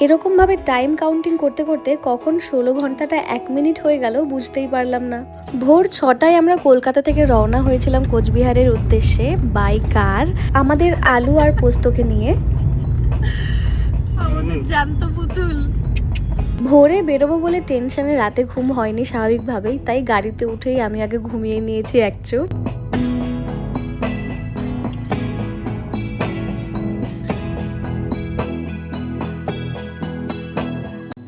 এরকমভাবে time counting করতে করতে কখন ষোলো ঘন্টাটা এক মিনিট হয়ে গেল বুঝতেই পারলাম না। ভোর ছটায় আমরা কলকাতা থেকে রওনা হয়েছিলাম কোচবিহারের উদ্দেশ্যে বাই কার আমাদের আলু আর পোস্তকে নিয়ে। আমাদের জ্যান্ত পুতুল। ভোরে বেরোবো বলে টেনশনে রাতে ঘুম হয়নি স্বাভাবিকভাবেই তাই গাড়িতে উঠেই আমি আগে ঘুমিয়ে নিয়েছি এক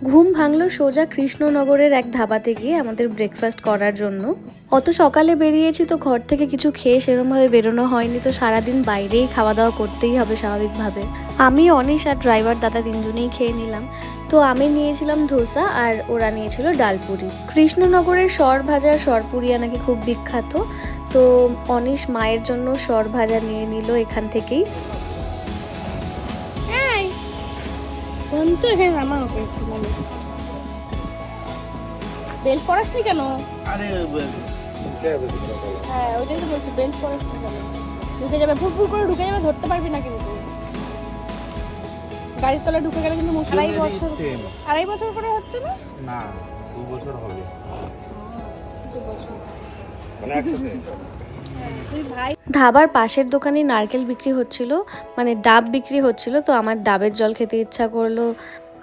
ঘুম ভাঙলো সোজা কৃষ্ণনগরের এক ধাবাতে গিয়ে আমাদের ব্রেকফাস্ট করার জন্য। অত সকালে বেরিয়েছি তো ঘর থেকে কিছু খেয়ে সেরমভাবে বেরোনো হয়নি তো সারাদিন বাইরেই খাওয়া দাওয়া করতেই হবে স্বাভাবিকভাবে। আমি, অনিশ আর ড্রাইভার দাদা তিনজনেই খেয়ে নিলাম। তো আমি নিয়েছিলাম ধোসা আর ওরা নিয়েছিল ডালপুরি কৃষ্ণনগরের সর ভাজা সরপুরিয়া নাকি খুব বিখ্যাত। তো অনিশ মায়ের জন্য সর ভাজা নিয়ে নিল এখান থেকেই। তো এখানে নামা হবে একটু মনে বেল পড়াসনি কেন? আরে। হ্যাঁ ওইটাই তো বলছি বেল পড়াসনি কেন? ঢুকে যাবে ফুট ফুট করে ঢুকে যাবে ধরতে পারবি না কিন্তু গাড়ির তলায় ঢুকে গেলে কিন্তু আড়াই বছর আড়াই বছর করে হচ্ছে না? না দু বছর হবে। দু বছর। মানে একসাথে? হ্যাঁ, ধাবার পাশের দোকানে নারকেল বিক্রি হচ্ছিল মানে ডাব বিক্রি হচ্ছিল, তো আমার ডাবের জল খেতে ইচ্ছা করল।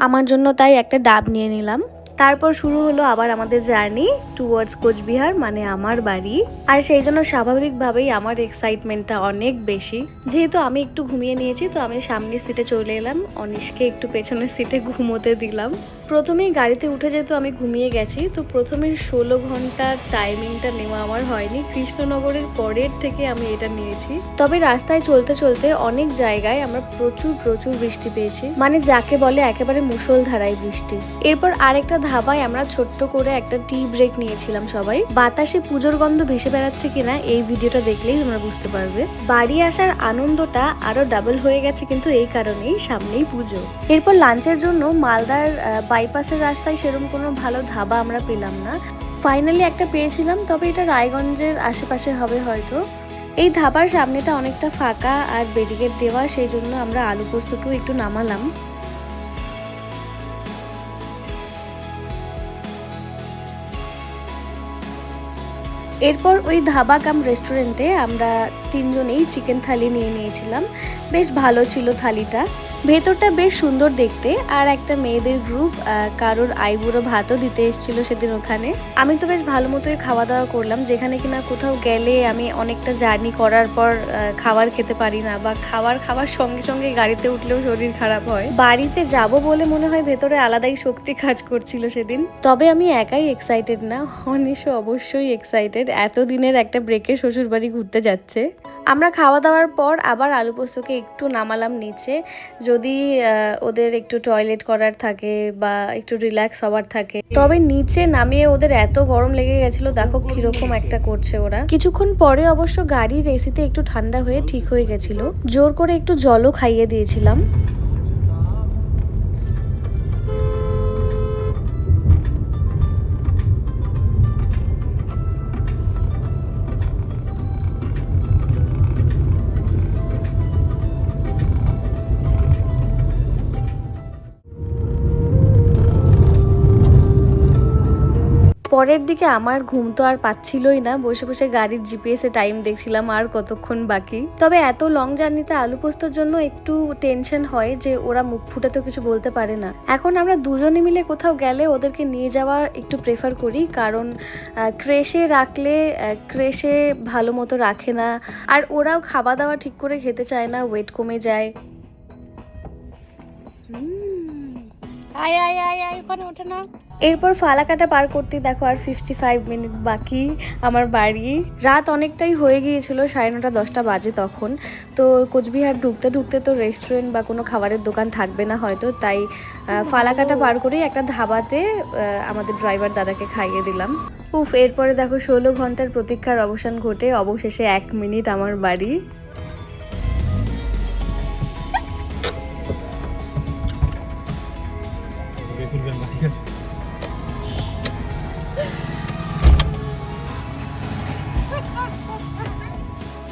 আমার জন্য তাই একটা ডাব নিয়ে নিলাম। তারপর শুরু হলো আবার আমাদের জার্নি টুয়ার্ডস কোচবিহার মানে আমার বাড়ি। আর সেই জন্য স্বাভাবিকভাবেই আমার এক্সাইটমেন্টটা অনেক বেশি। যেহেতু আমি একটু ঘুমিয়ে নিয়েছি, তো আমি সামনের সিটে চলে এলাম। অনিশকে একটু পেছনের সিটে ঘুমোতে দিলাম। প্রথমেই গাড়িতে উঠে যেহেতু আমি ঘুমিয়ে গেছি, তো প্রথমে ষোলো ঘণ্টার টাইমিংটা নেওয়া আমার হয়নি। কৃষ্ণনগরের পরের থেকে আমি এটা নিয়েছি। তবে রাস্তায় চলতে চলতে অনেক জায়গায় আমরা প্রচুর প্রচুর বৃষ্টি পেয়েছি। মানে যাকে বলে একেবারে মুষলধারায় বৃষ্টি। এরপর আরেকটা ধাবায় আমরা ছোট্ট করে একটা টি ব্রেক নিয়েছিলাম সবাই। বাতাসে পুজোর গন্ধ ভেসে বেড়াচ্ছে কিনা এই ভিডিওটা দেখলেই তোমরা বুঝতে পারবে। বাড়ি আসার আনন্দটা আরও ডাবল হয়ে গেছে কিন্তু এই কারণেই সামনেই পুজো। এরপর লাঞ্চের জন্য মালদার বাইপাসের রাস্তায় সেরকম কোনো ভালো ধাবা আমরা পেলাম না। ফাইনালি একটা পেয়েছিলাম, তবে এটা রায়গঞ্জের আশেপাশে হবে হয়তো। এই ধাবার সামনেটা অনেকটা ফাঁকা আর ব্যারিকেড দেওয়া, সেই জন্য আমরা আলু পোস্তকেও একটু নামালাম। এরপর ওই ধাবা কাম রেস্টুরেন্টে আমরা তিনজনেই চিকেন থালি নিয়ে নিয়েছিলাম। বেশ ভালো ছিল থালিটা। ভেতরটা বেশ সুন্দর দেখতে, আর একটা মেয়েদের গ্রুপ কারোর আইবুড়ো ভাতও দিতে এসেছিল সেদিন ওখানে। আমি তো বেশ ভালো মতোই খাওয়া দাওয়া করলাম, যেখানে কিনা কোথাও গেলে আমি অনেকটা জার্নি করার পর খাবার খেতে পারি না বা খাবার খাওয়ার সঙ্গে সঙ্গে গাড়িতে উঠলেও শরীর খারাপ হয়। বাড়িতে যাব বলে মনে হয় ভেতরে আলাদাই শক্তি কাজ করছিল সেদিন। তবে আমি একাই এক্সাইটেড না, অনিশও অবশ্যই এক্সাইটেড এতদিনের একটা ব্রেকে শ্বশুরবাড়ি ঘুরতে যাচ্ছে। আমরা খাওয়া দাওয়ার পর আবার আলু পোস্তকে একটু নামালাম নিচে। যদি ওদের একটু টয়লেট করার থাকে বা একটু রিল্যাক্স হওয়ার থাকে। তবে নিচে নামিয়ে ওদের এত গরম লেগে গেছিল, দেখো কীরকম একটা করছে ওরা। কিছুক্ষণ পরে অবশ্য গাড়ির এসিতে একটু ঠান্ডা হয়ে ঠিক হয়ে গেছিল। জোর করে একটু জলও খাইয়ে দিয়েছিলাম। পরের দিকে আমার ঘুম তো আর পাচ্ছিলই না। বসে বসে গাড়ির জিপিএস টাইম দেখছিলাম আর কতক্ষণ বাকি। তবে এত লং জার্নিতে আলু পোস্তর জন্য একটু টেনশন হয় যে ওরা মুখ ফুটে তো কিছু বলতে পারে না। এখন আমরা দুজনে মিলে কোথাও গেলে ওদেরকে নিয়ে যাওয়া একটু প্রেফার করি। কারণ ক্রেশে রাখলে ক্রেশে ভালো মতো রাখে না। আর ওরাও খাওয়া দাওয়া ঠিক করে খেতে চায় না ওয়েট কমে যায়। আয় আয় আয় আয়, ওখানে ওঠে না। এরপর ফালাকাটা পার করতে দেখো আর ফিফটি ফাইভ মিনিট বাকি আমার বাড়ি। রাত অনেকটাই হয়ে গিয়েছিল, সাড়ে নটা, দশটা বাজে তখন। তো কোচবিহার ঢুকতে ঢুকতে তো রেস্টুরেন্ট বা কোনো খাবারের দোকান থাকবে না হয়তো, তাই ফালাকাটা পার করেই একটা ধাবাতে আমাদের ড্রাইভার দাদাকে খাইয়ে দিলাম। উফ, এরপরে দেখো ষোলো ঘণ্টার প্রতীক্ষার অবসান ঘটে, অবশেষে এক মিনিট আমার বাড়ি।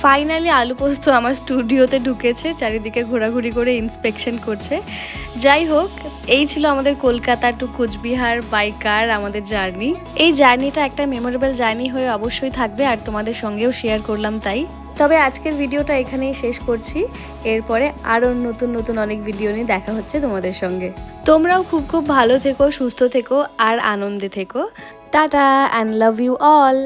ফাইনালি আলু পোস্ত আমার স্টুডিওতে ঢুকেছে, চারিদিকে ঘোরাঘুরি করে ইন্সপেকশন করছে। যাই হোক, এই ছিল আমাদের Kolkata to Coochbehar by car আমাদের জার্নি এই জার্নিটা একটা মেমোরেবল জার্নি হয়ে অবশ্যই থাকবে আর তোমাদের সঙ্গেও শেয়ার করলাম তাই। তবে আজকের ভিডিওটা এখানেই শেষ করছি। এরপরে আরও নতুন নতুন অনেক ভিডিও নিয়ে দেখা হচ্ছে তোমাদের সঙ্গে। তোমরাও খুব খুব ভালো থেকো, সুস্থ থেকো আর আনন্দে থেকো। Tata and love you all